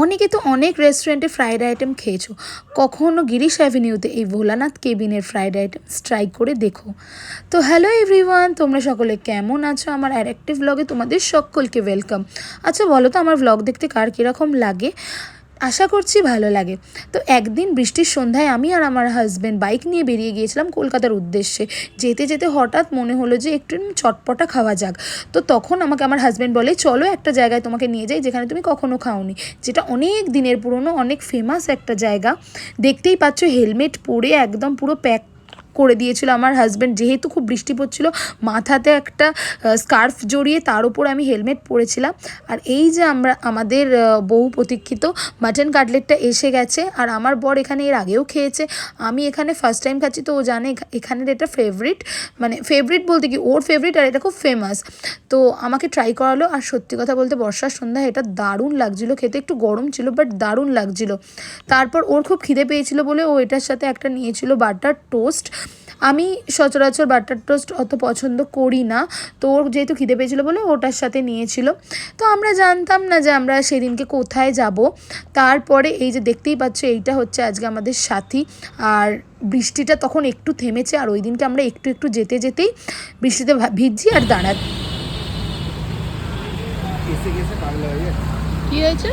অনেকে তো অনেক রেস্টুরেন্টে ফ্রাইড আইটেম খেয়েছো। কখনও গিরিশ অ্যাভিনিউতে এই ভোলানাথ কেবিনের ফ্রাইড আইটেম স্ট্রাইক করে দেখো। তো হ্যালো এভরিওয়ান তোমরা সকলে কেমন আছো? আমার অ্যারেক্টিভ ব্লগে তোমাদের সকলকে ওয়েলকাম আচ্ছা বলো তো, আমার ব্লগ দেখতে কার কীরকম লাগে? আশা করছি ভালো লাগে। তো একদিন বৃষ্টির সন্ধ্যায় আমি আর আমার হাজব্যান্ড বাইক নিয়ে বেরিয়ে গিয়েছিলাম কলকাতার উদ্দেশ্যে। যেতে যেতে হঠাৎ মনে হলো যে একটু চটপটা খাওয়া যাক। তো তখন আমাকে আমার হাজব্যান্ড বলে, চলো একটা জায়গায় তোমাকে নিয়ে যাই যেখানে তুমি কখনো খাওনি। যেটা অনেক দিনের পুরনো, অনেক ফেমাস একটা জায়গা। দেখতেই পাচ্ছ হেলমেট পরে একদম পুরো প্যাক করে দিয়েছিল আমার হাজব্যান্ড যেহেতু খুব বৃষ্টি পড়ছিল, মাথাতে একটা স্কার্ফ জড়িয়ে তার উপর আমি হেলমেট পরেছিলাম। আর এই যে আমরা, আমাদের বহু প্রতীক্ষিত মাটন কাটলেটটা এসে গেছে, আর আমার বর এখানে এর আগেও খেয়েছে। আমি এখানে ফার্স্ট টাইম খাচ্ছি, তো ও জানে এখা- এখানের এটা ফেভারিট মানে ফেভারিট বলতে কি? ওর ফেভারিট আর এটা খুব ফেমাস তো আমাকে ট্রাই করালো, আর সত্যি কথা বলতে বর্ষার সন্ধ্যা এটা দারুণ লাগছিল খেতে। একটু গরম ছিল বাট দারুণ লাগছিল। তারপর ওর খুব খিদে পেয়েছিল বলে ও এটার সাথে একটা নিয়েছিল বাটার টোস্ট আমি সচরাচর বাটার টোস্ট অত পছন্দ করি না। তো ওর যেহেতু খিদে পেয়েছিলো বলে ওটার সাথে নিয়েছিল। তো আমরা জানতাম না যে আমরা সেদিনকে কোথায় যাব। তারপরে এই যে দেখতেই পাচ্ছ এইটা হচ্ছে আজকে আমাদের সাথী। আর বৃষ্টিটা তখন একটু থেমেছে আর ওই দিনকে আমরা একটু একটু যেতে যেতেই বৃষ্টিতে ভিজছি আর দাঁড়া কি হয়েছে?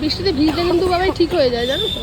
বৃষ্টিতে ভিজলে কিন্তু বাবাই ঠিক হয়ে যায় জানো তো?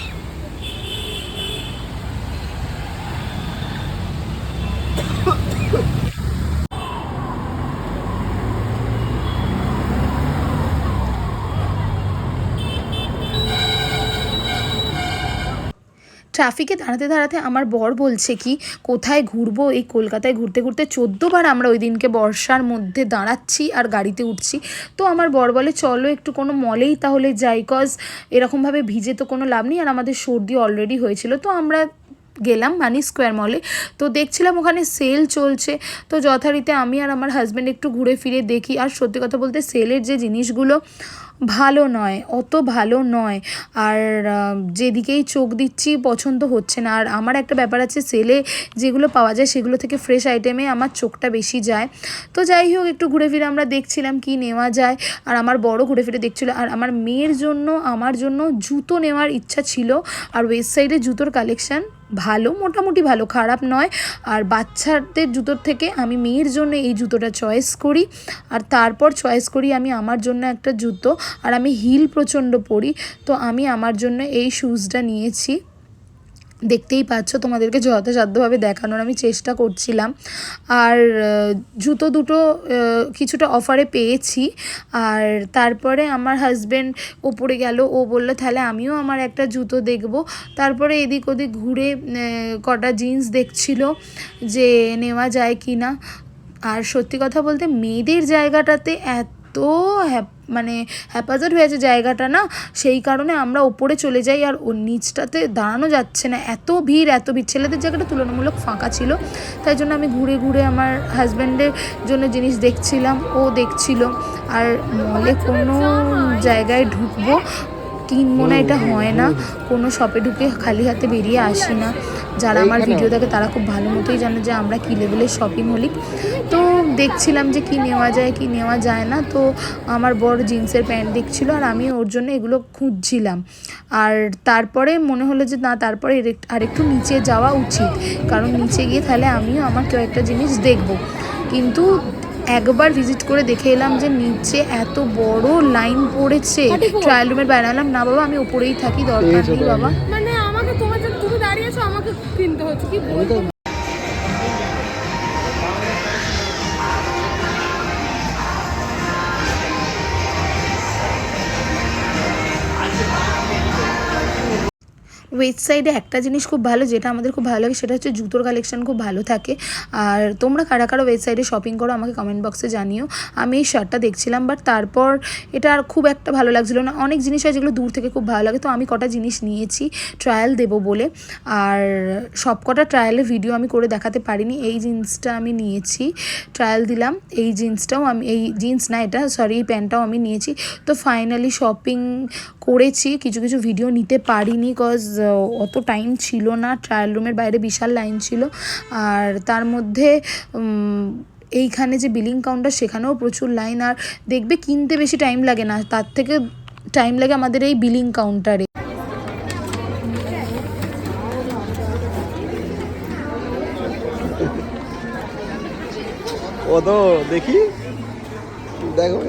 ট্রাফিকে দাঁড়াতে দাঁড়াতে আমার বর বলছে কি, কোথায় ঘুরবো? এই কলকাতায় ঘুরতে ঘুরতে চোদ্দোবার আমরা ওই দিনকে বর্ষার মধ্যে দাঁড়াচ্ছি আর গাড়িতে উঠছি। তো আমার বর বলে, চলো একটু কোনো মলেই তাহলে যাই কজ এরকমভাবে ভিজে তো কোনো লাভ নেই আর আমাদের সর্দি অলরেডি হয়েছিল। তো আমরা গেলাম মানি স্কোয়ার মলে। তো দেখছিলাম ওখানে সেল চলছে। তো যথারীতি আমি আর আমার হাজব্যান্ড একটু ঘুরে ফিরে দেখি। আর সত্যি কথা বলতে, সেলের যে জিনিসগুলো ভালো নয়, অত ভালো নয়। আর যেদিকেই চোখ দিচ্ছি পছন্দ হচ্ছে না। আর আমার একটা ব্যাপার আছে, সেলে যেগুলো পাওয়া যায় সেগুলো থেকে ফ্রেশ আইটেমে আমার চোখটা বেশি যায়। তো যাই হোক, একটু ঘুরে ফিরে আমরা দেখছিলাম কি নেওয়া যায়। আর আমার বড় ঘুরে ফিরে দেখছিল, আর আমার মেয়ের জন্য, আমার জন্য জুতো নেওয়ার ইচ্ছা ছিল। আর ওয়েবসাইটে জুতোর কালেকশান ভালো, মোটামুটি ভালো, খারাপ নয়। আর বাচ্চাদের জুতোর থেকে আমি মেয়ের জন্য এই জুতোটা চয়েস করি। আর তারপর চয়েস করি আমি আমার জন্য একটা জুতো। আর আমি হিল প্রচণ্ড পরি, তো আমি আমার জন্য এই শ্যুজটা নিয়েছি। দেখতেই পাচ্ছ, তোমাদেরকে যথাসাধ্যভাবে দেখানোর আমি চেষ্টা করছিলাম। আর জুতো দুটো কিছুটা অফারে পেয়েছি। আর তারপরে আমার হাজব্যান্ড ওপরে গেল, ও বলল, তাহলে আমিও আমার একটা জুতো দেখব। তারপরে এদিক ওদিক ঘুরে কটা জিন্স দেখছিল যে নেওয়া যায় কি না আর সত্যি কথা বলতে, মেয়েদের জায়গাটাতে এত হ্যাপ- মানে হ্যাপাজার্ড হয়েছে জায়গাটা না, সেই কারণে আমরা ওপরে চলে যাই আর ওর নিচটাতে দাঁড়ানো যাচ্ছে না। এত ভিড় এত ভিড়। ছেলেদের জায়গাটা তুলনামূলক ফাঁকা ছিল, তাই জন্য আমি ঘুরে ঘুরে আমার হাজব্যান্ডের জন্য জিনিস দেখছিলাম, ও দেখছিল। আর মলে কোনো জায়গায় ঢুকবো কিনবো মনে এটা হয় না। কোনো শপে ঢুকে খালি হাতে বেরিয়ে আসি না। যারা আমার ভিডিও দেখে তারা খুব ভালো মতোই জানে যে আমরা কী লেভেলের শপিং হলি তো দেখছিলাম যে কি নেওয়া যায় কি নেওয়া যায় না। তো আমার বড় জিন্সের প্যান্ট দেখছিল আর আমি ওর জন্য এগুলো খুঁজছিলাম। আর তারপরে মনে হলো যে না তারপরে আরেকটু নিচে যাওয়া উচিত। কারণ নিচে গিয়ে তাহলে আমিও আমার কেউ একটা জিনিস দেখব। কিন্তু একবার ভিজিট করে দেখে এলাম যে নিচে এত বড় লাইন পড়েছে। ট্রায়াল রুমের বাইরে এলাম না বাবা আমি উপরেই থাকি দরকার নেই বাবা। মানে আমাকে তোমার জন্য তুমি দাঁড়িয়েছো আমাকে কিনতে হচ্ছে। কি বলব? ওয়েস্ট সাইডে একটা জিনিস খুব ভালো যেটা আমাদের খুব ভালো লাগে সেটা হচ্ছে জুতোর কালেকশন খুব ভালো থাকে। আর তোমরা কারা কারা ওয়েস্ট সাইডে শপিং করো আমাকে কমেন্ট বক্সে জানিও। আমি এই শার্টটা দেখছিলাম বাট তারপর এটা আর খুব একটা ভালো লাগছিল না। অনেক জিনিস হয় যেগুলো দূর থেকে খুব ভালো লাগে। তো আমি কটা জিনিস নিয়েছি ট্রায়াল দেবো বলে। আর সব কটা ট্রায়ালের ভিডিও আমি করে দেখাতে পারিনি। এই জিন্সটা আমি নিয়েছি ট্রায়াল দিলাম। এই জিন্সটাও আমি, এই জিন্স না এটা সরি এই প্যান্টটাও আমি নিয়েছি। তো ফাইনালি শপিং করেছি। কিছু কিছু ভিডিও নিতে পারিনি কজ অত টাইম ছিল না। ট্রায়াল রুমের বাইরে বিশাল লাইন ছিল। আর তার মধ্যে এইখানে যে বিলিং কাউন্টার সেখানেও প্রচুর লাইন আর দেখবে কিনতে বেশি টাইম লাগে না। তার থেকে টাইম লাগে আমাদের এই বিলিং কাউন্টারে ও দেখি। দেখো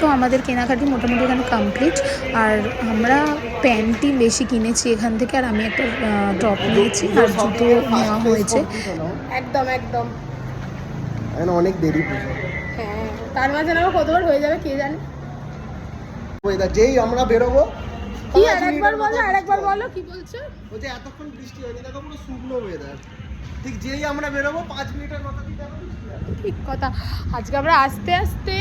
তো আমাদের কেনাকাটি মোটামুটি এখানে কমপ্লিট আর আমরা প্যান্টই বেশি কিনেছি এখান থেকে আর আমি একটা টপ নিয়েছি আর জুতো নেওয়া হয়েছে। একদম একদম। এখন অনেক দেরি হ্যাঁ তার মাঝে না কতবার হয়ে যাবে কে জানে? ওয়েদার যেই আমরা বেরোবো কি আরেকবার বলো আরেকবার। বলো কি বলছো? বলছে এতক্ষণ বৃষ্টি হয়নি দেখো পুরো শুকনো ওয়েদার ঠিক যেই আমরা বেরোবো পাঁচ মিনিটের দিয়ে দেখো ঠিক কথা। আজকে আমরা আস্তে আস্তে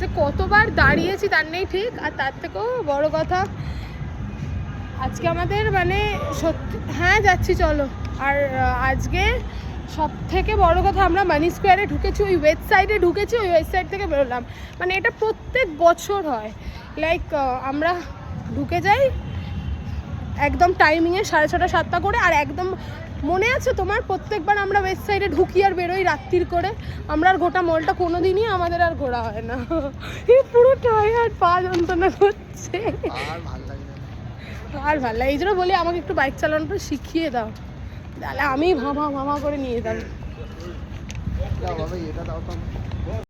যে কতবার দাঁড়িয়েছি তার নেই ঠিক, আর তার থেকেও বড় কথা, আজকে আমাদের মানে সত্যি হ্যাঁ যাচ্ছি, চলো। আর আজকে সব থেকে বড় কথা আমরা মানি স্কোয়ারে ঢুকেছি, ওই ওয়েবসাইটে ঢুকেছি, ওই ওয়েবসাইট থেকে বেরোলাম। মানে এটা প্রত্যেক বছর হয়। লাইক আমরা ঢুকে যাই একদম টাইমিংয়ে সাড়ে ছটা, সাতটা করে, আর একদম মনে আছে তোমার? প্রত্যেকবার আমরা ওয়েস্ট সাইডে ঢুকি আর বেরোই রাত্রির করে। আমরা আর গোটা মলটা কোনো দিনই আমাদের আর ঘোরা হয় না। এই পুরো টায়ার পা যন্ত্রণা করছে। আর ভালো লাগে এই জন্য বলি আমাকে একটু বাইক চালানোটা শিখিয়ে দাও। তাহলে আমি ভামা ভামা করে নিয়ে যাব। এটা দাও তো।